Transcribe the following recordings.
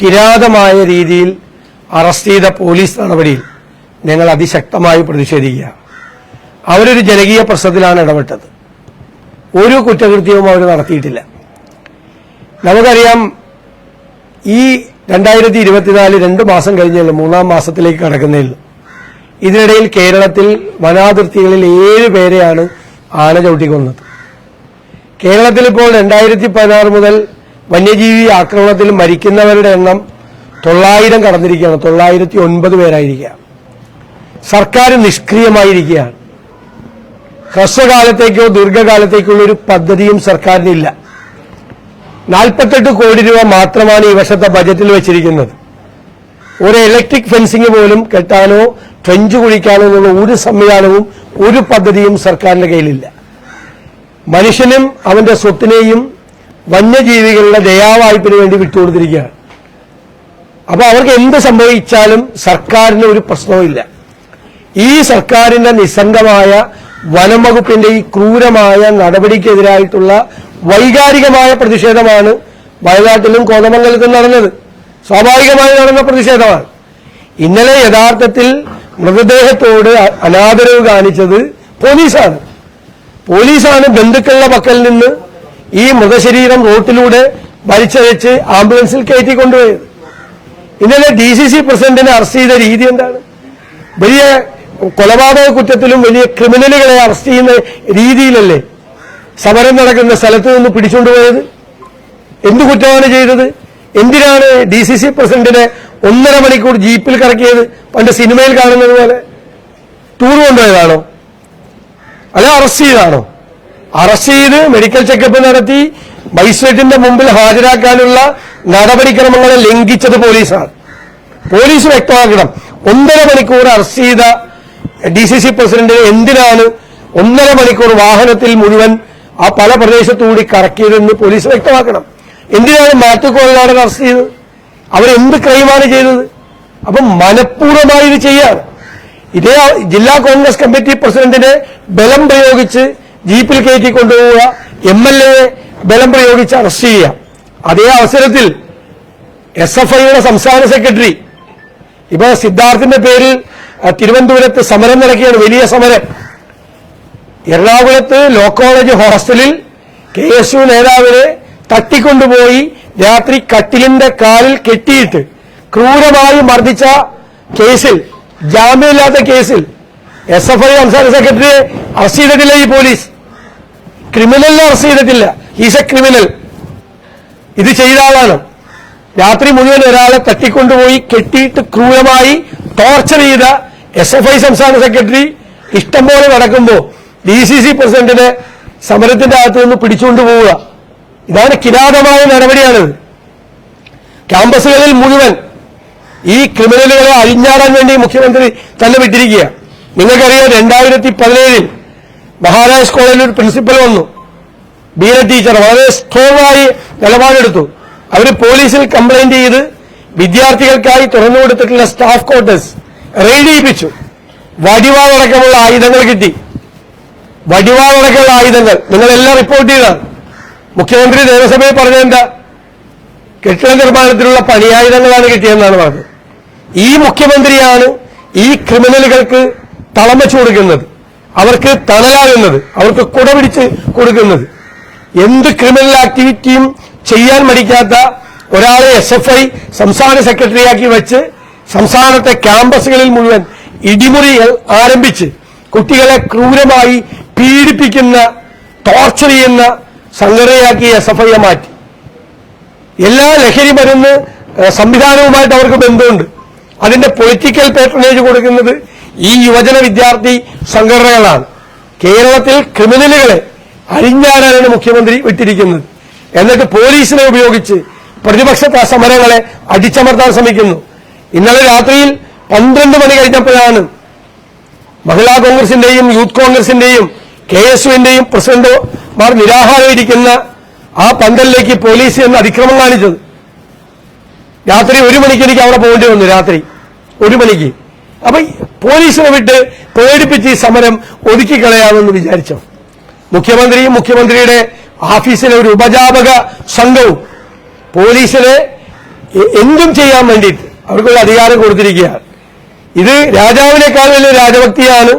കിരാതമായ രീതിയിൽ അറസ്റ്റ് ചെയ്ത പോലീസ് നടപടിയിൽ ഞങ്ങൾ അതിശക്തമായി പ്രതിഷേധിക്കുക. അവരൊരു ജനകീയ പ്രശ്നത്തിലാണ് ഇടപെട്ടത്. ഒരു കുറ്റകൃത്യവും അവർ നടത്തിയിട്ടില്ല. നമുക്കറിയാം ഈ രണ്ടായിരത്തി ഇരുപത്തിനാല് രണ്ട് മാസം കഴിഞ്ഞുള്ളൂ മൂന്നാം മാസത്തിലേക്ക് കടക്കുന്നതിൽ ഇതിനിടയിൽ കേരളത്തിൽ വനാതിർത്തികളിൽ ഏഴ് പേരെയാണ് ആന ചവിട്ടിക്കൊന്നത്. കേരളത്തിൽ ഇപ്പോൾ രണ്ടായിരത്തി പതിനാറ് മുതൽ വന്യജീവി ആക്രമണത്തിൽ മരിക്കുന്നവരുടെ എണ്ണം തൊള്ളായിരം കടന്നിരിക്കുകയാണ്. തൊള്ളായിരത്തി ഒൻപത് പേരായിരിക്കുക. സർക്കാർ നിഷ്ക്രിയമായിരിക്കുകയാണ്. ഹ്രസ്വകാലത്തേക്കോ ദീർഘകാലത്തേക്കുള്ള ഒരു പദ്ധതിയും സർക്കാരിനില്ല നാൽപ്പത്തെട്ട് കോടി രൂപ മാത്രമാണ് ഈ വർഷത്തെ ബജറ്റിൽ വെച്ചിരിക്കുന്നത്. ഒരു ഇലക്ട്രിക് ഫെൻസിംഗ് പോലും കെട്ടാനോ ട്രെഞ്ച് കുഴിക്കാനോ എന്നുള്ള ഒരു സംവിധാനവും ഒരു പദ്ധതിയും സർക്കാരിന്റെ കയ്യിലില്ല. മനുഷ്യനും അവന്റെ സ്വത്തിനെയും വന്യജീവികളുടെ ദയാവായ്പിന് വേണ്ടി വിട്ടുകൊടുത്തിരിക്കുകയാണ്. അപ്പൊ അവർക്ക് എന്ത് സംഭവിച്ചാലും സർക്കാരിന് ഒരു പ്രശ്നവുമില്ല. ഈ സർക്കാരിന്റെ നിസ്സംഗമായ വനം വകുപ്പിന്റെ ഈ ക്രൂരമായ നടപടിക്കെതിരായിട്ടുള്ള വൈകാരികമായ പ്രതിഷേധമാണ് വയനാട്ടിലും കോതമംഗലത്തും നടന്നത്. സ്വാഭാവികമായി നടന്ന പ്രതിഷേധമാണ്. ഇന്നലെ യഥാർത്ഥത്തിൽ മൃതദേഹത്തോട് അനാദരവ് കാണിച്ചത് പോലീസാണ്. പോലീസാണ് ബന്ധുക്കളുടെ പക്കൽ നിന്ന് ഈ മൃതശരീരം റോട്ടിലൂടെ വലിച്ചഴച്ച് ആംബുലൻസിൽ കയറ്റി കൊണ്ടുപോയത്. ഇന്നലെ ഡി സി സി പ്രസിഡന്റിനെ അറസ്റ്റ് ചെയ്ത രീതി എന്താണ്? വലിയ കൊലപാതക കുറ്റത്തിലും വലിയ ക്രിമിനലുകളെ അറസ്റ്റ് ചെയ്യുന്ന രീതിയിലല്ലേ സമരം നടക്കുന്ന സ്ഥലത്ത് നിന്ന് പിടിച്ചുകൊണ്ടുപോയത്? എന്ത് കുറ്റമാണ് ചെയ്തത്? എന്തിനാണ് ഡി സി സി പ്രസിഡന്റിനെ ഒന്നര മണിക്കൂർ ജീപ്പിൽ കറക്കിയത്? പണ്ട് സിനിമയിൽ കാണുന്നത് പോലെ. ടൂർ കൊണ്ടുപോയതാണോ? അല്ല അറസ്റ്റ് ചെയ്താണോ അറസ്റ്റ് ചെയ്ത് മെഡിക്കൽ ചെക്കപ്പ് നടത്തി മജിസ്ട്രേറ്റിന്റെ മുമ്പിൽ ഹാജരാക്കാനുള്ള നടപടിക്രമങ്ങളെ ലംഘിച്ചത് പോലീസാണ്. പോലീസ് വ്യക്തമാക്കണം ഒന്നര മണിക്കൂർ അറസ്റ്റ് ചെയ്ത ഡി സി സി പ്രസിഡന്റിനെ എന്തിനാണ് ഒന്നര മണിക്കൂർ വാഹനത്തിൽ മുഴുവൻ ആ പല പ്രദേശത്തുകൂടി കറക്കിയതെന്ന് പോലീസ് വ്യക്തമാക്കണം. എന്തിനാണ് മാത്യു മാറ്റുകൊള്ളാടൻ അറസ്റ്റ് ചെയ്തത്? അവരെന്ത് ക്രൈമാണ് ചെയ്തത്? അപ്പം മനഃപൂർവമായി ഇത് ചെയ്യാണ്. ഇതേ ജില്ലാ കോൺഗ്രസ് കമ്മിറ്റി പ്രസിഡന്റിനെ ബലം പ്രയോഗിച്ച് ജീപ്പിൽ കയറ്റി കൊണ്ടുപോവുക എം എൽ എ ബലം പ്രയോഗിച്ച് അറസ്റ്റ് ചെയ്യുക. അതേ അവസരത്തിൽ എസ് എഫ് ഐയുടെ സംസ്ഥാന സെക്രട്ടറി ഇപ്പൊ സിദ്ധാർത്ഥിന്റെ പേരിൽ തിരുവനന്തപുരത്ത് സമരം നടക്കുകയാണ് വലിയ സമരം. എറണാകുളത്ത് ലോ കോളേജ് ഹോസ്റ്റലിൽ കെ എസ് യു നേതാവിനെ തട്ടിക്കൊണ്ടുപോയി രാത്രി കട്ടിലിന്റെ കാലിൽ കെട്ടിയിട്ട് ക്രൂരമായി മർദ്ദിച്ച കേസിൽ ജാമ്യമില്ലാത്ത കേസിൽ എസ് എഫ് ഐ സംസ്ഥാന സെക്രട്ടറിയെ അറസ്റ്റ് ചെയ്തിട്ടില്ല ഈ പോലീസ്. ക്രിമിനലിനെ അറസ്റ്റ് ചെയ്തിട്ടില്ല. ഈസ് എ ക്രിമിനൽ ഇത് ചെയ്ത ആളാണ്. രാത്രി മുഴുവൻ ഒരാളെ തട്ടിക്കൊണ്ടുപോയി കെട്ടിയിട്ട് ക്രൂരമായി ടോർച്ചർ ചെയ്ത എസ് എഫ് ഐ സംസ്ഥാന സെക്രട്ടറി ഇഷ്ടംപോലെ നടക്കുമ്പോൾ ഡി സി സി പ്രസിഡന്റിനെ സമരത്തിന്റെ അകത്ത് നിന്ന് പിടിച്ചുകൊണ്ട് പോവുക. ഇതാണ് കിരാതമായ നടപടിയാണിത്. ക്യാമ്പസുകളിൽ മുഴുവൻ ഈ ക്രിമിനലുകളെ അഴിഞ്ഞാടാൻ വേണ്ടി മുഖ്യമന്ത്രി തന്നെ വിട്ടിരിക്കുക നിങ്ങൾക്കറിയാം രണ്ടായിരത്തി പതിനേഴിൽ മഹാരാജ് കോളേജിൽ ഒരു പ്രിൻസിപ്പൽ വന്നു. ബീന ടീച്ചർ വളരെ സ്ട്രോങ് നിലപാടെടുത്തു. അവർ പോലീസിൽ കംപ്ലൈന്റ് ചെയ്ത് വിദ്യാർത്ഥികൾക്കായി തുറന്നു കൊടുത്തിട്ടുള്ള സ്റ്റാഫ് ക്വാർട്ടേഴ്സ് റെയ്ഡ് ചെയ്യിപ്പിച്ചു. വടിവാളടക്കമുള്ള ആയുധങ്ങൾ കിട്ടി. വടിവാളടക്കമുള്ള ആയുധങ്ങൾ. നിങ്ങളെല്ലാം റിപ്പോർട്ട് ചെയ്താണ് മുഖ്യമന്ത്രി നിയമസഭയിൽ പറഞ്ഞതെന്താ കെട്ടിട നിർമ്മാണത്തിലുള്ള പണിയായുധങ്ങളാണ് കിട്ടിയതെന്നാണ് പറഞ്ഞത്. ഈ മുഖ്യമന്ത്രിയാണ് ഈ ക്രിമിനലുകൾക്ക് തളമച്ചു കൊടുക്കുന്നത്. അവർക്ക് തണലാകുന്നത് അവർക്ക് കുടപിടിച്ച് കൊടുക്കുന്നത്. എന്ത് ക്രിമിനൽ ആക്ടിവിറ്റിയും ചെയ്യാൻ മടിക്കാത്ത ഒരാളെ എസ് എഫ് ഐ സംസ്ഥാന സെക്രട്ടറിയാക്കി വെച്ച് സംസ്ഥാനത്തെ ക്യാമ്പസുകളിൽ മുഴുവൻ ഇടിമുറികൾ ആരംഭിച്ച് കുട്ടികളെ ക്രൂരമായി പീഡിപ്പിക്കുന്ന ടോർച്ചർ ചെയ്യുന്ന സംഘടനയാക്കി എസ് എഫ് ഐയെ മാറ്റി. എല്ലാ ലഹരി മരുന്ന് സംവിധാനവുമായിട്ട് അവർക്ക് ബന്ധമുണ്ട്. അതിന്റെ പൊളിറ്റിക്കൽ പേട്രണേജ് കൊടുക്കുന്നത് ഈ യുവജന വിദ്യാർത്ഥി സംഘടനകളാണ് കേരളത്തിൽ ക്രിമിനലുകളെ അരിഞ്ഞാടാനാണ് മുഖ്യമന്ത്രി വിട്ടിരിക്കുന്നത്. എന്നിട്ട് പോലീസിനെ ഉപയോഗിച്ച് പ്രതിപക്ഷ സമരങ്ങളെ അടിച്ചമർത്താൻ ശ്രമിക്കുന്നു. ഇന്നലെ രാത്രിയിൽ പന്ത്രണ്ട് മണി കഴിഞ്ഞപ്പോഴാണ് മഹിളാ കോൺഗ്രസിന്റെയും യൂത്ത് കോൺഗ്രസിന്റെയും കെ എസ് യുവിന്റെയും പ്രസിഡന്റുമാർ നിരാഹാരം ആ പന്തലിലേക്ക് പോലീസ് എന്ന് അതിക്രമം കാണിച്ചത്. രാത്രി ഒരു മണിക്ക് എനിക്ക് അവിടെ പോകേണ്ടി വന്നു രാത്രി. ഒരു മണിക്ക്. അപ്പൊ പോലീസിനെ വിട്ട് പേടിപ്പിച്ച് ഈ സമരം ഒതുക്കി കളയാമെന്ന് വിചാരിച്ചോ? മുഖ്യമന്ത്രിയും മുഖ്യമന്ത്രിയുടെ ഓഫീസിലെ ഒരു ഉപജാപക സംഘവും പോലീസിനെ എന്തും ചെയ്യാൻ വേണ്ടിയിട്ട് അവർക്കുള്ള അധികാരം കൊടുത്തിരിക്കുകയാണ്. ഇത് രാജാവിനേക്കാൾ വലിയ രാജഭക്തിയാണ്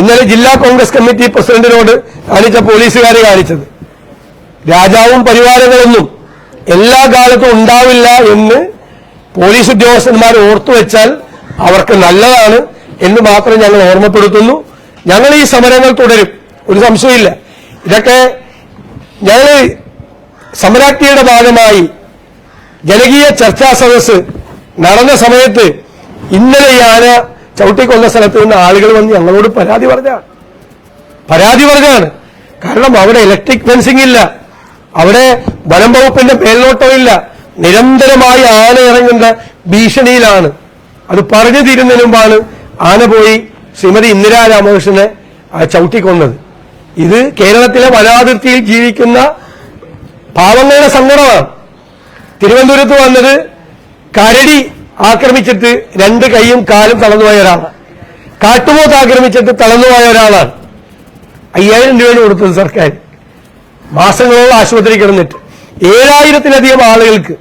ഇന്നലെ ജില്ലാ കോൺഗ്രസ് കമ്മിറ്റി പ്രസിഡന്റിനോട് കാണിച്ച പോലീസുകാരെ കാണിച്ചത്. രാജാവും പരിവാരങ്ങളൊന്നും എല്ലാ കാലത്തും ഉണ്ടാവില്ല എന്ന് പോലീസ് ഉദ്യോഗസ്ഥന്മാർ ഓർത്തു വെച്ചാൽ അവർക്ക് നല്ലതാണ് എന്ന് മാത്രം ഞങ്ങൾ ഓർമ്മപ്പെടുത്തുന്നു. ഞങ്ങൾ ഈ സമരങ്ങൾ തുടരും. ഒരു സംശയമില്ല. ഇതൊക്കെ ഞങ്ങൾ സമരാജ്ഞിയുടെ ഭാഗമായി ജനകീയ ചർച്ചാ സദസ് നടന്ന സമയത്ത് ഇന്നലെ ആന ചവിട്ടിക്കൊന്ന സ്ഥലത്ത് നിന്ന് ആളുകൾ വന്ന് ഞങ്ങളോട് പരാതി പറഞ്ഞാണ് പരാതി പറഞ്ഞാണ് കാരണം അവിടെ ഇലക്ട്രിക് ഫെൻസിംഗ് ഇല്ല. അവിടെ വനം വകുപ്പിന്റെ മേൽനോട്ടമില്ല നിരന്തരമായി ആന ഇറങ്ങുന്ന ഭീഷണിയിലാണ്. അത് പറഞ്ഞു തീരുന്നതിന് മുമ്പാണ് ആന പോയി ശ്രീമതി ഇന്ദിരാ രാമകൃഷ്ണനെ ചവിട്ടിക്കൊന്നത്. ഇത് കേരളത്തിലെ വനാതിർത്തിയിൽ ജീവിക്കുന്ന പാവങ്ങളുടെ സങ്കടമാണ്. തിരുവനന്തപുരത്ത് വന്നത് കരടി ആക്രമിച്ചിട്ട് രണ്ട് കൈയും കാലും തളർന്നുപോയ ഒരാളാണ്. കാട്ടുപോത്ത് ആക്രമിച്ചിട്ട് തളർന്നുപോയ ഒരാളാണ്. അയ്യായിരം രൂപയാണ് കൊടുത്തത് സർക്കാർ മാസങ്ങളോളം ആശുപത്രി കിടന്നിട്ട്. ഏഴായിരത്തിലധികം ആളുകൾക്ക്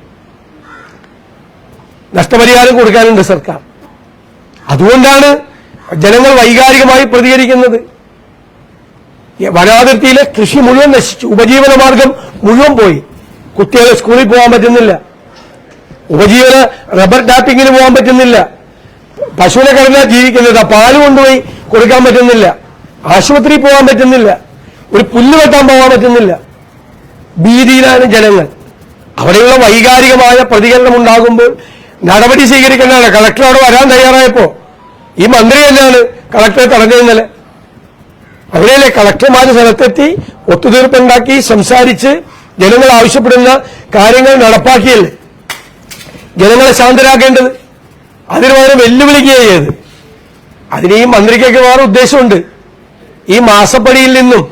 നഷ്ടപരിഹാരം കൊടുക്കാനുണ്ട് സർക്കാർ. അതുകൊണ്ടാണ് ജനങ്ങൾ വൈകാരികമായി പ്രതികരിക്കുന്നത്. വനാതിർത്തിയിലെ കൃഷി മുഴുവൻ നശിച്ചു. ഉപജീവന മാർഗം മുഴുവൻ പോയി. കുട്ടികളെ സ്കൂളിൽ പോകാൻ പറ്റുന്നില്ല. ഉപജീവന റബ്ബർ ടാപ്പിങ്ങിന് പോകാൻ പറ്റുന്നില്ല. പശുവിനെ കടന്ന ജീവിക്കുന്നത്. പാൽ കൊണ്ടുപോയി കൊടുക്കാൻ പറ്റുന്നില്ല. ആശുപത്രിയിൽ പോകാൻ പറ്റുന്നില്ല. ഒരു പുല്ല് വെട്ടാൻ പോകാൻ പറ്റുന്നില്ല. ഭീതിയിലാണ് ജനങ്ങൾ. അവിടെയുള്ള വൈകാരികമായ പ്രതികരണം ഉണ്ടാകുമ്പോൾ നടപടി സ്വീകരിക്കേണ്ടതാണ് കളക്ടർ അവിടെ വരാൻ തയ്യാറായപ്പോ ഈ മന്ത്രി തന്നെയാണ് കളക്ടറെ തടഞ്ഞത് അവിടെയല്ലേ കളക്ടർമാർ സ്ഥലത്തെത്തി ഒത്തുതീർപ്പുണ്ടാക്കി സംസാരിച്ച് ജനങ്ങൾ ആവശ്യപ്പെടുന്ന കാര്യങ്ങൾ നടപ്പാക്കിയല്ലേ? ജനങ്ങളെ ശാന്തരാക്കേണ്ടത്. അതിന് പകരം വെല്ലുവിളിക്കുകയാണ് ചെയ്ത് അതിന് ഈ മന്ത്രിക്കൊക്കെ വേറെ ഉദ്ദേശമുണ്ട്. ഈ മാസപ്പടിയിൽ നിന്നും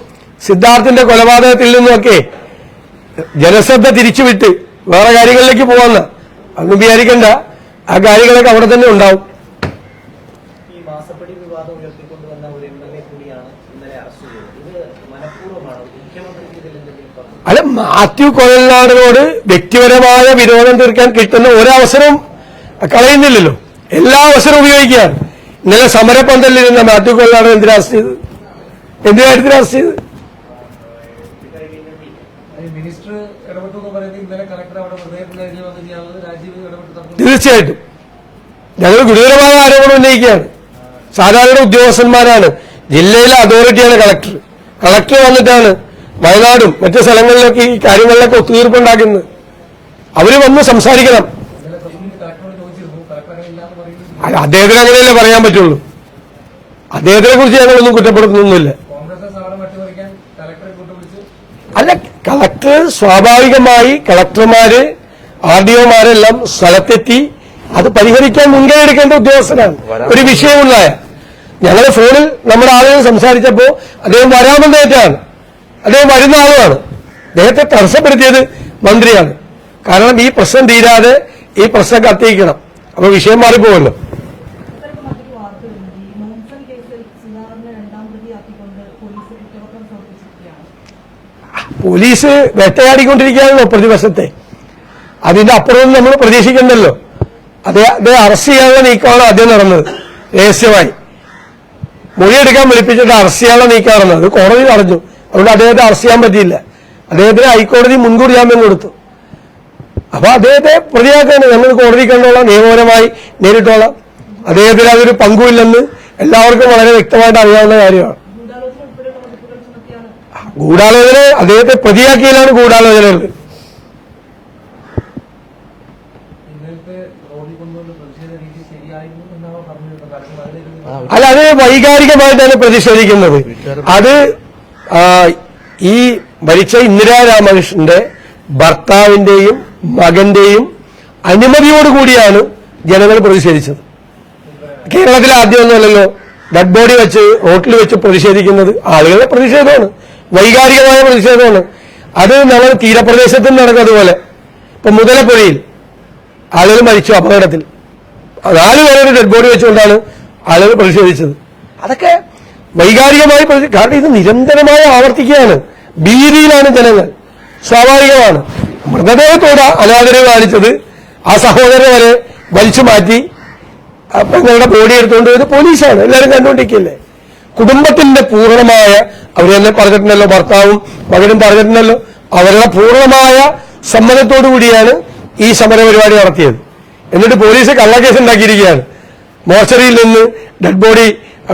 സിദ്ധാർത്ഥിന്റെ കൊലപാതകത്തിൽ നിന്നുമൊക്കെ ജനശ്രദ്ധ തിരിച്ചുവിട്ട് വേറെ കാര്യങ്ങളിലേക്ക് പോവാന്ന്. അതൊന്നും വിചാരിക്കണ്ട. ആ കാര്യങ്ങളൊക്കെ അവിടെ തന്നെ ഉണ്ടാവും. മാസപ്പടി വിവാദം ഉയർത്തിക്കൊണ്ടുവന്ന ഒരു എം എൽ എ കൂടിയാണ് ഇന്നലെ അറസ്റ്റ് ചെയ്തത്. ഇത് മനഃപൂർവമാണ്? മുഖ്യമന്ത്രിക്ക് ഇതിൽ അല്ല മാത്യു കൊഴൽനാടിനോട് വ്യക്തിപരമായ വിരോധം തീർക്കാൻ കിട്ടുന്ന ഒരവസരവും കളയുന്നില്ലല്ലോ. എല്ലാ അവസരവും ഉപയോഗിക്കുകയാണ്. ഇന്നലെ സമരപ്പന്തലിരുന്ന മാത്യു കൊഴൽനാട് എന്തിനാ അറസ്റ്റ് ചെയ്തത്? എന്തിനാ കാര്യത്തിന് അറസ്റ്റ് ചെയ്തത് ഈ മിനിസ്റ്റർ ഇടപെട്ടു എന്ന് പറയുന്നത് ഇന്നലെ കളക്ടർ അവിടെ ഹൃദയത്തിൽ എഴുതി വന്ന് ചെയ്യാവുന്നത് രാജീവ് ഇടപെട്ട് തന്നു തീർച്ചയായിട്ടും. ഞങ്ങൾ ഗുരുതരമായ ആരോപണം ഉന്നയിക്കുകയാണ്. സാധാരണ ഉദ്യോഗസ്ഥന്മാരാണ്. ജില്ലയിലെ അതോറിറ്റിയാണ് കളക്ടർ കളക്ടർ വന്നിട്ടാണ് വയനാടും മറ്റു സ്ഥലങ്ങളിലൊക്കെ ഈ കാര്യങ്ങളിലൊക്കെ ഒത്തുതീർപ്പുണ്ടാക്കുന്നത്. അവർ വന്ന് സംസാരിക്കണം. അല്ല അദ്ദേഹത്തിന് അങ്ങനെയല്ലേ പറയാൻ പറ്റുള്ളൂ. അദ്ദേഹത്തിനെ കുറിച്ച് ഞങ്ങളൊന്നും കുറ്റപ്പെടുത്തുന്നൊന്നുമില്ല. അല്ല കളക്ടർ സ്വാഭാവികമായി കളക്ടർമാര് ആർ ഡി ഒമാരെല്ലാം സ്ഥലത്തെത്തി അത് പരിഹരിക്കാൻ മുൻകൈ എടുക്കേണ്ട ഉദ്യോഗസ്ഥനാണ്. ഒരു വിഷയമുണ്ടായ ഞങ്ങൾ ഫോണിൽ നമ്മുടെ ആളുകൾ സംസാരിച്ചപ്പോ അദ്ദേഹം വരാമെന്നേറ്റാണ് അദ്ദേഹം വരുന്ന ആളുമാണ്. അദ്ദേഹത്തെ തടസ്സപ്പെടുത്തിയത് മന്ത്രിയാണ്. കാരണം ഈ പ്രശ്നം തീരാതെ ഈ പ്രശ്നം കത്തിക്കണം. അപ്പൊ വിഷയം മാറിപ്പോവല്ലോ പോലീസ് വേട്ടയാടിക്കൊണ്ടിരിക്കുകയാണല്ലോ പ്രതിവശത്തെ അതിന്റെ അപ്പുറം നമ്മൾ പ്രതീക്ഷിക്കണ്ടല്ലോ. അദ്ദേഹം അറസ്റ്റ് ചെയ്യാനുള്ള നീക്കമാണ് ആദ്യം നടന്നത് രഹസ്യമായി. മൊഴിയെടുക്കാൻ വിളിപ്പിച്ചിട്ട് അറസ്റ്റ് ചെയ്യാനുള്ള നീക്കം നടന്നത്. കോടതി നടന്നു അതുകൊണ്ട് അദ്ദേഹത്തെ അറസ്റ്റ് ചെയ്യാൻ പറ്റിയില്ല. അദ്ദേഹത്തിന് ഹൈക്കോടതി മുൻകൂർ ജാമ്യം കൊടുത്തു. അപ്പൊ അദ്ദേഹത്തെ പ്രതിയാക്കാണ് നമ്മൾ കോടതി കണ്ടോളാം നിയമപരമായി നേരിട്ടോളാം. അദ്ദേഹത്തിന് അതൊരു പങ്കുമില്ലെന്ന് എല്ലാവർക്കും വളരെ വ്യക്തമായിട്ട് അറിയാവുന്ന കാര്യമാണ്. ഗൂഢാലോചന അദ്ദേഹത്തെ പ്രതിയാക്കിയതിലാണ് ഗൂഢാലോചനയുള്ളത് അതിലേക്ക് അല്ല അത് വൈകാരികമായിട്ടാണ് പ്രതിഷേധിക്കുന്നത്. അത് ഈ മരിച്ച ഇന്ദിരാ രാമകൃഷ്ണന്റെ ഭർത്താവിന്റെയും മകന്റെയും അനുമതിയോടുകൂടിയാണ് ജനങ്ങൾ പ്രതിഷേധിച്ചത്. കേരളത്തിൽ ആദ്യമൊന്നുമല്ലല്ലോ. ഡെഡ് ബോഡി വെച്ച് റോട്ടിൽ വെച്ച് പ്രതിഷേധിക്കുന്നത് ആളുകളുടെ പ്രതിഷേധമാണ്. വൈകാരികമായ പ്രതിഷേധമാണ്. അത് നമ്മൾ തീരപ്രദേശത്ത് നടക്കും അതുപോലെ. ഇപ്പൊ മുതലപ്പുഴയിൽ ആളുകൾ മരിച്ചു അപകടത്തിൽ. നാല് പേരൊരു ഡെഡ് ബോഡി വെച്ചുകൊണ്ടാണ് ആളുകൾ പ്രതിഷേധിച്ചത്. അതൊക്കെ വൈകാരികമായി കാരണം ഇത് നിരന്തരമായി ആവർത്തിക്കുകയാണ്. ഭീതിയിലാണ് ജനങ്ങൾ. സ്വാഭാവികമാണ്. മൃതദേഹത്തോട് അനാദരവ് കാണിച്ചത് ആ സഹോദരനെ വരെ വലിച്ചു മാറ്റി ആ പെങ്ങളുടെ ബോഡി എടുത്തുകൊണ്ട് പോയത് പോലീസാണ്. എല്ലാവരും കണ്ടുകൊണ്ടിരിക്കില്ലേ കുടുംബത്തിന്റെ പൂർണമായ അവർ തന്നെ പറഞ്ഞിട്ടുണ്ടല്ലോ ഭർത്താവും മകനും പറഞ്ഞിട്ടുണ്ടല്ലോ അവരുടെ പൂർണമായ സമ്മതത്തോടു കൂടിയാണ് ഈ സമര പരിപാടി നടത്തിയത്. എന്നിട്ട് പോലീസ് കള്ളക്കേസ് ഉണ്ടാക്കിയിരിക്കുകയാണ് മോർച്ചറിയിൽ നിന്ന് ഡെഡ് ബോഡി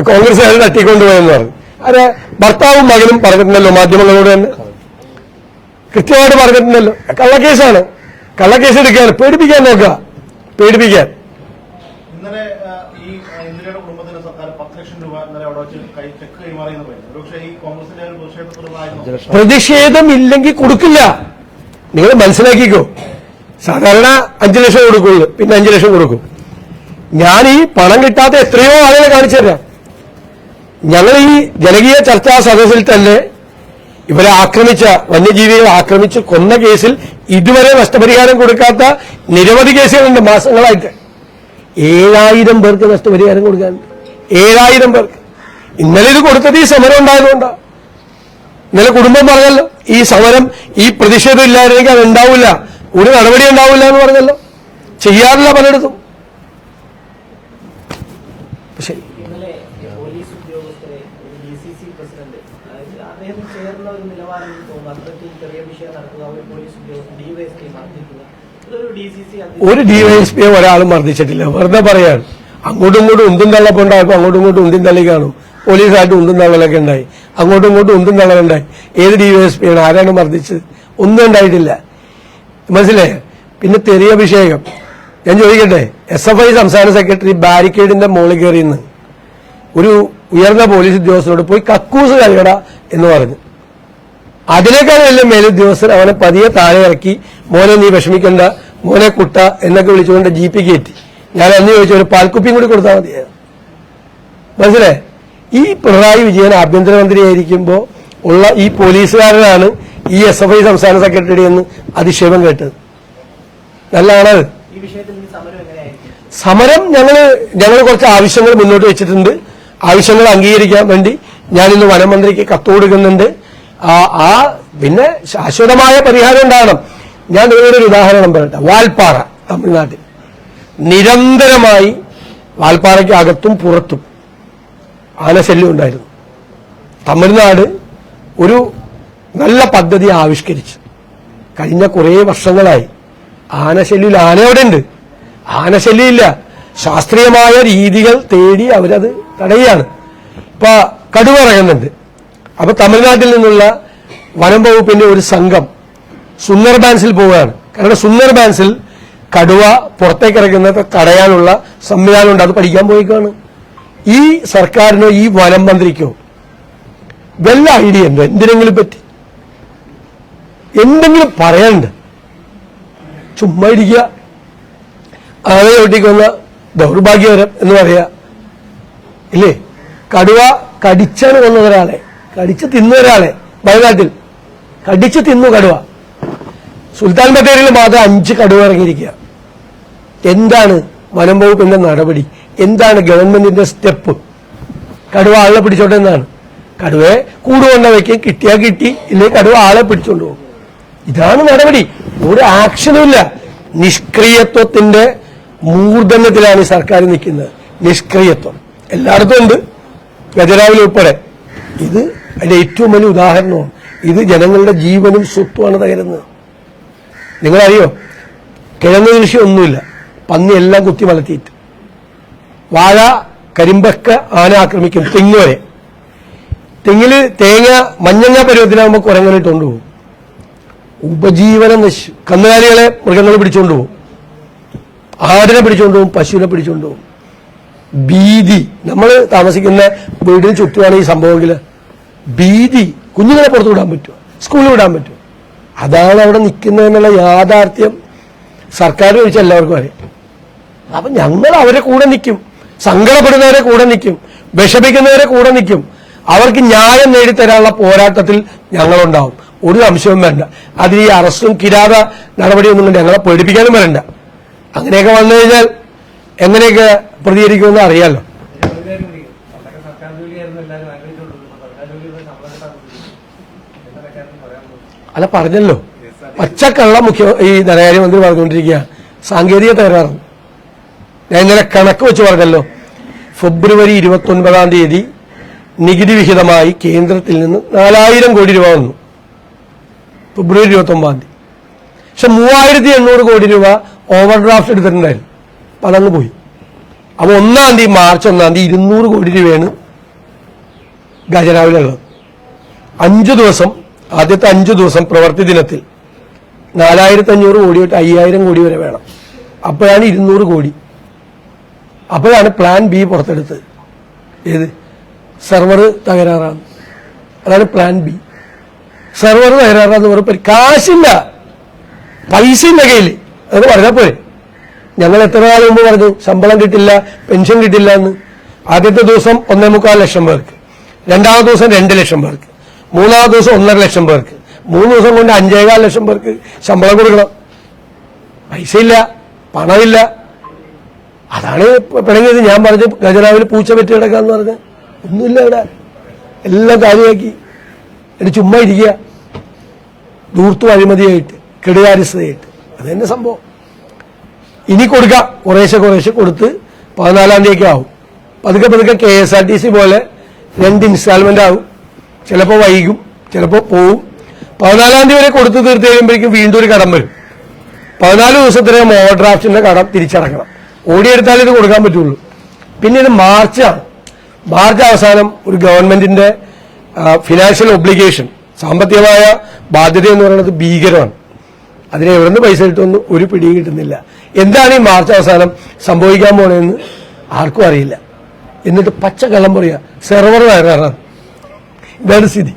കോൺഗ്രസ്സുകാർ തട്ടിക്കൊണ്ടുപോയെന്ന് പറഞ്ഞു. അത് ഭർത്താവും മകനും പറഞ്ഞിട്ടുണ്ടല്ലോ മാധ്യമങ്ങളോട് തന്നെ. കൃത്യമായിട്ട് പറഞ്ഞിട്ടുണ്ടല്ലോ. കള്ളക്കേസാണ്. കള്ളക്കേസ് എടുക്കുകയാണ്. പേടിപ്പിക്കാൻ നോക്കുക. പേടിപ്പിക്കാൻ ഇന്നലെ ആ, ഈ ആ, ഇന്ദിരയുടെ കുടുംബത്തിന് സർക്കാർ പത്ത് ലക്ഷം രൂപ ഇന്നലെ അവിടെ വെച്ച് കൈ ചെക്ക് കൈമാറിയെന്ന് പറയുന്നത് ഒരുപക്ഷെ ഈ കോൺഗ്രസിന്റെ ഒരു പ്രതിഷേധത്തിലുള്ളതായിരുന്നു പ്രതിഷേധം ഇല്ലെങ്കിൽ കൊടുക്കില്ല. നിങ്ങൾ മനസ്സിലാക്കിക്കോ. സാധാരണ അഞ്ചു ലക്ഷം കൊടുക്കുള്ളൂ പിന്നെ അഞ്ചു ലക്ഷം കൊടുക്കും. ഞാൻ ഈ പണം കിട്ടാത്ത എത്രയോ ആളുകളെ കാണിച്ചു തരാം. ഞങ്ങൾ ഈ ജനകീയ ചർച്ചാ സദസ്സിൽ തന്നെ ഇവരെ ആക്രമിച്ച വന്യജീവികളെ ആക്രമിച്ച് കൊന്ന കേസിൽ ഇതുവരെ നഷ്ടപരിഹാരം കൊടുക്കാത്ത നിരവധി കേസുകളുണ്ട് മാസങ്ങളായിട്ട്. ഏഴായിരം പേർക്ക് നഷ്ടപരിഹാരം കൊടുക്കാനുണ്ട് ഏഴായിരം പേർക്ക്. ഇന്നലെ ഇത് കൊടുത്തത് ഈ സമരം ഉണ്ടായതുകൊണ്ടാണ് ഇന്നലെ കുടുംബം പറഞ്ഞല്ലോ ഈ സമരം ഈ പ്രതിഷേധം ഇല്ലായിരുന്നെങ്കിൽ അത് ഉണ്ടാവില്ല ഒരു നടപടി ഉണ്ടാവില്ല എന്ന് പറഞ്ഞല്ലോ. ചെയ്യാറില്ല പലയിടത്തും. ശരി അദ്ദേഹം ചേർന്ന ഒരു നിലവാരം തോന്നുന്നു അത്രയ്ക്ക് ചെറിയ വിഷയം നടക്കുക ഒരു പോലീസ് ഉദ്യോഗസ്ഥൻ ഡിവൈഎസ്പി മർദ്ദിക്കുക ഇതൊരു ഡി സി സി ഒരു ഡിവൈഎസ്പിയെ ഒരാളും മർദ്ദിച്ചിട്ടില്ല. വെറുതെ പറയാണ് അങ്ങോട്ടും ഇങ്ങോട്ടും ഉന്തും തള്ളപ്പം ഉണ്ടായപ്പോൾ അങ്ങോട്ടും ഇങ്ങോട്ടും ഉന്തും തള്ളി കാണും. പോലീസായിട്ട് ഉന്തും തള്ളലൊക്കെ ഉണ്ടായി. അങ്ങോട്ടും ഇങ്ങോട്ടും ഉന്തും തള്ളലുണ്ടായി ഏത് ഡി വൈ എസ് പി ആണ് ആരാണ് മർദ്ദിച്ചത്? ഒന്നും ഉണ്ടായിട്ടില്ല. മനസ്സിലായോ? പിന്നെ തെറിയ അഭിഷേകം. ഞാൻ ചോദിക്കട്ടെ എസ് എഫ് ഐ സംസ്ഥാന സെക്രട്ടറി ബാരിക്കേഡിന്റെ മുകളിൽ കയറി നിന്ന് ഒരു ഉയർന്ന പോലീസ് ഉദ്യോഗസ്ഥരോട് പോയി കക്കൂസ് കഴുകട എന്ന് പറഞ്ഞു. അതിനേക്കാൾ വലിയ മേലുദ്യോഗസ്ഥർ അവനെ പതിയെ താഴെ ഇറക്കി മോനെ നീ വിഷമിക്കണ്ട. മോനെ കുട്ട എന്നൊക്കെ വിളിച്ചുകൊണ്ട് ജി പി കയറ്റി. ഞാൻ അന്ന് ചോദിച്ചു ഒരു പാൽക്കുപ്പിയും കൂടി കൊടുത്താൽ മതിയായിരുന്നു മനസ്സിലെ ഈ പിണറായി വിജയൻ ആഭ്യന്തരമന്ത്രിയായിരിക്കുമ്പോൾ ഉള്ള ഈ പോലീസുകാരനാണ് ഈ എസ് എഫ് ഐ സംസ്ഥാന സെക്രട്ടറി എന്ന് അധിക്ഷേപം കേട്ടത്. ഈ സമരം ഞങ്ങൾ ഞങ്ങൾ കുറച്ച് ആവശ്യങ്ങൾ മുന്നോട്ട് വെച്ചിട്ടുണ്ട്. ആവശ്യങ്ങൾ അംഗീകരിക്കാൻ വേണ്ടി ഞാൻ ഞാനിന്ന് വനമന്ത്രിക്ക് കത്ത് കൊടുക്കുന്നുണ്ട്. ആ പിന്നെ ശാശ്വതമായ പരിഹാരം ഉണ്ടാകണം. ഞാൻ ഒരു ഉദാഹരണം പറയട്ടെ. വാൽപ്പാറ തമിഴ്നാട്ടിൽ. നിരന്തരമായി വാൽപ്പാറയ്ക്ക് അകത്തും പുറത്തും ആനശല്യം ഉണ്ടായിരുന്നു. തമിഴ്നാട് ഒരു നല്ല പദ്ധതി ആവിഷ്കരിച്ചു കഴിഞ്ഞ കുറേ വർഷങ്ങളായി ആനശല്യം ആനയോടെ ഉണ്ട് ആനശല്യമില്ല ശാസ്ത്രീയമായ രീതികൾ തേടി അവരത് തടയുകയാണ്. ഇപ്പൊ കടുവ ഇറങ്ങുന്നുണ്ട് അപ്പൊ തമിഴ്നാട്ടിൽ നിന്നുള്ള വനം വകുപ്പിന്റെ ഒരു സംഘം സുന്ദർ ബാൻസിൽ പോവുകയാണ്. കാരണം സുന്ദർ ബാൻസിൽ കടുവ പുറത്തേക്ക് ഇറങ്ങുന്നത് തടയാനുള്ള സംവിധാനമുണ്ട് അത് പഠിക്കാൻ പോയിക്കാണ്. ഈ സർക്കാരിനോ ഈ വനം മന്ത്രിക്കോ വല്ല ഐഡിയ ഉണ്ടോ? എന്തിനെങ്കിലും പറ്റി? എന്തെങ്കിലും പറയാനുണ്ട്? ചുമ്മാ ഇരിക്കുക. ആളെ ഒട്ടിക്കൊന്ന ദൗർഭാഗ്യകരം എന്ന് പറയാ. ഇല്ലേ? കടുവ കടിച്ചാണ് കൊന്നത് ഒരാളെ. കടിച്ച് തിന്നു ഒരാളെ. വയനാട്ടിൽ. കടിച്ച് തിന്നു കടുവ. സുൽത്താൻ ബത്തേരിയിൽ മാത്രം അഞ്ച് കടുവ ഇറങ്ങിയിരിക്കുക. എന്താണ് വനം വകുപ്പിന്റെ നടപടി? എന്താണ് ഗവൺമെന്റിന്റെ സ്റ്റെപ്പ്? കടുവ ആളെ പിടിച്ചോട്ടെ എന്നാണ് കടുവയെ കൂടുകൊണ്ട വയ്ക്കും കിട്ടിയാ കിട്ടി ഇല്ലെങ്കിൽ കടുവ ആളെ പിടിച്ചോണ്ട് പോകും. ഇതാണ് നടപടി. ഒരു ആക്ഷനും ഇല്ല. നിഷ്ക്രിയത്വത്തിന്റെ മൂർധന്യത്തിലാണ് ഈ സർക്കാർ നിൽക്കുന്നത്. നിഷ്ക്രിയത്വം. എല്ലായിടത്തും ഉണ്ട്. ഗജരാവിൽ ഉൾപ്പെടെ. ഇത് അതിന്റെ ഏറ്റവും വലിയ ഉദാഹരണമാണ്. ഇത് ജനങ്ങളുടെ ജീവനും സ്വത്തുമാണ് തകരുന്നത്. നിങ്ങളറിയോ? കിഴങ്ങ് കൃഷി ഒന്നുമില്ല പന്നി എല്ലാം കുത്തി വളർത്തിയിട്ട്. വാഴ കരിമ്പക്ക ആന ആക്രമിക്കും. തെങ്ങ് വരെ തെങ്ങിൽ തേങ്ങ മഞ്ഞങ്ങ പരുവത്തിലാകുമ്പോൾ കുരങ്ങനിട്ട് കൊണ്ടുപോകും ഉപജീവനം നശിച്ചു കന്നുകാലികളെ മൃഗങ്ങൾ പിടിച്ചുകൊണ്ട് പോകും. ആടിനെ പിടിച്ചുകൊണ്ട് പോകും പശുവിനെ പിടിച്ചുകൊണ്ട് പോകും. ഭീതി. നമ്മൾ താമസിക്കുന്ന വീടിന് ചുറ്റുമാണ് ഈ സംഭവമെങ്കിൽ ഭീതി. കുഞ്ഞുങ്ങളെ പുറത്തു വിടാൻ പറ്റുമോ? സ്കൂളിൽ വിടാൻ പറ്റുമോ? അതാണ് അവിടെ നിൽക്കുന്നതെന്നുള്ള യാഥാർത്ഥ്യം സർക്കാർ ചോദിച്ചാൽ എല്ലാവർക്കും അറിയാം. അപ്പൊ ഞങ്ങൾ അവരെ കൂടെ നിൽക്കും. സങ്കടപ്പെടുന്നവരെ കൂടെ നിൽക്കും. വിഷമിക്കുന്നവരെ കൂടെ നിൽക്കും. അവർക്ക് ന്യായം നേടിത്തരാനുള്ള പോരാട്ടത്തിൽ ഞങ്ങളുണ്ടാവും. ഒരു സംശയവും വേണ്ട അതിൽ ഈ അറസ്റ്റും കിരാത നടപടിയൊന്നും ഞങ്ങളെ പേടിപ്പിക്കാനും വരണ്ട. അങ്ങനെയൊക്കെ വന്നു കഴിഞ്ഞാൽ എങ്ങനെയൊക്കെ പ്രതികരിക്കുമെന്ന് അറിയാലോ. അല്ല പറഞ്ഞല്ലോ. പച്ചക്കള്ള മുഖ്യ ഈ ധനകാര്യമന്ത്രി പറഞ്ഞുകൊണ്ടിരിക്കുക സാങ്കേതിക തകരാറാണ് ഞാൻ ഇന്നലെ കണക്ക് വെച്ച് പറഞ്ഞല്ലോ. ഫെബ്രുവരി ഇരുപത്തി ഒൻപതാം തീയതി നികുതി വിഹിതമായി കേന്ദ്രത്തിൽ നിന്ന് നാലായിരം കോടി രൂപ വന്നു. ഫെബ്രുവരി ഇരുപത്തി ഒമ്പതാം തീയതി. പക്ഷെ മൂവായിരത്തി എണ്ണൂറ് കോടി രൂപ ഓവർ ഡ്രാഫ്റ്റ് എടുത്തിട്ടുണ്ടായിരുന്നു. അപ്പൊ അതങ്ങ് പോയി. അപ്പൊ ഒന്നാം തീയതി മാർച്ച് ഒന്നാം തീയതി ഇരുന്നൂറ് കോടി രൂപയാണ് ഖജനാവിലുള്ളത്. അഞ്ചു ദിവസം ആദ്യത്തെ അഞ്ചു ദിവസം പ്രവൃത്തി ദിനത്തിൽ നാലായിരത്തി അഞ്ഞൂറ് കോടി തൊട്ട് അയ്യായിരം കോടി വരെ വേണം. അപ്പോഴാണ് ഇരുന്നൂറ് കോടി. അപ്പോഴാണ് പ്ലാൻ ബി പുറത്തെടുത്തത്. ഏത്? സെർവർ തകരാറാണ്. അതാണ് പ്ലാൻ ബി സെർവർ തകരാറാന്ന് പറഞ്ഞ കാശില്ല. പൈസ ഇല്ല കയ്യിൽ അത് പറഞ്ഞാൽ പോരെ. ഞങ്ങൾ എത്ര നാൾ മുമ്പ് പറഞ്ഞു ശമ്പളം കിട്ടില്ല പെൻഷൻ കിട്ടില്ല എന്ന്. ആദ്യത്തെ ദിവസം ഒന്നേ മുക്കാൽ ലക്ഷം പേർക്ക്. രണ്ടാമത്തെ ദിവസം രണ്ട് ലക്ഷം പേർക്ക്. മൂന്നാമത്തെ ദിവസം ഒന്നര ലക്ഷം പേർക്ക്. മൂന്ന് ദിവസം കൊണ്ട് അഞ്ചേകാൽ ലക്ഷം പേർക്ക് ശമ്പളം കൊടുക്കണം. പൈസ ഇല്ല പണമില്ല. അതാണ് പിണങ്ങിയത്. ഞാൻ പറഞ്ഞു ഖജനാവിൽ പൂച്ച പറ്റി കിടക്കാന്ന് പറഞ്ഞ്. ഒന്നുമില്ല ഇവിടെ എല്ലാം കാര്യമാക്കി. എന്റെ ചുമ്മാ ഇരിക്കുക. ദൂർത്തു അഴിമതിയായിട്ട് കെടുകാരിസ്ഥതയായിട്ട് അത് തന്നെ സംഭവം. ഇനി കൊടുക്കാം. കുറേശ്ശെ കുറേശ്ശെ കൊടുത്ത് പതിനാലാം തീയതി ആവും. പതുക്കെ പതുക്കെ K S R T C പോലെ രണ്ട് ഇൻസ്റ്റാൾമെന്റ് ആവും. ചിലപ്പോൾ വൈകും ചിലപ്പോൾ പോവും. പതിനാലാം തീയതി വരെ കൊടുത്തു തീർത്ത് കഴിയുമ്പോഴേക്കും വീണ്ടും ഒരു കടം വരും. പതിനാല് ദിവസത്തിനകം ഓവർ ഡ്രാഫ്റ്റിന്റെ കടം തിരിച്ചടക്കണം. ഓടിയെടുത്താലേ ഇത് കൊടുക്കാൻ പറ്റുള്ളൂ. പിന്നെ ഇത് മാർച്ചാണ് മാർച്ച് അവസാനം ഒരു ഗവൺമെന്റിന്റെ ഫിനാൻഷ്യൽ ഒബ്ലിഗേഷൻ സാമ്പത്തികമായ ബാധ്യത എന്ന് പറയുന്നത് ഭീകരമാണ്. അതിനെ എവിടുന്ന് പൈസ കിട്ടുമെന്ന് ഒരു പിടിയും കിട്ടുന്നില്ല. എന്താണ് ഈ മാർച്ച് അവസാനം സംഭവിക്കാൻ പോണതെന്ന് ആർക്കും അറിയില്ല. എന്നിട്ട് പച്ച കള്ളം പറയുക സെർവർ വയറാണ്. ഇതാണ് സ്ഥിതി.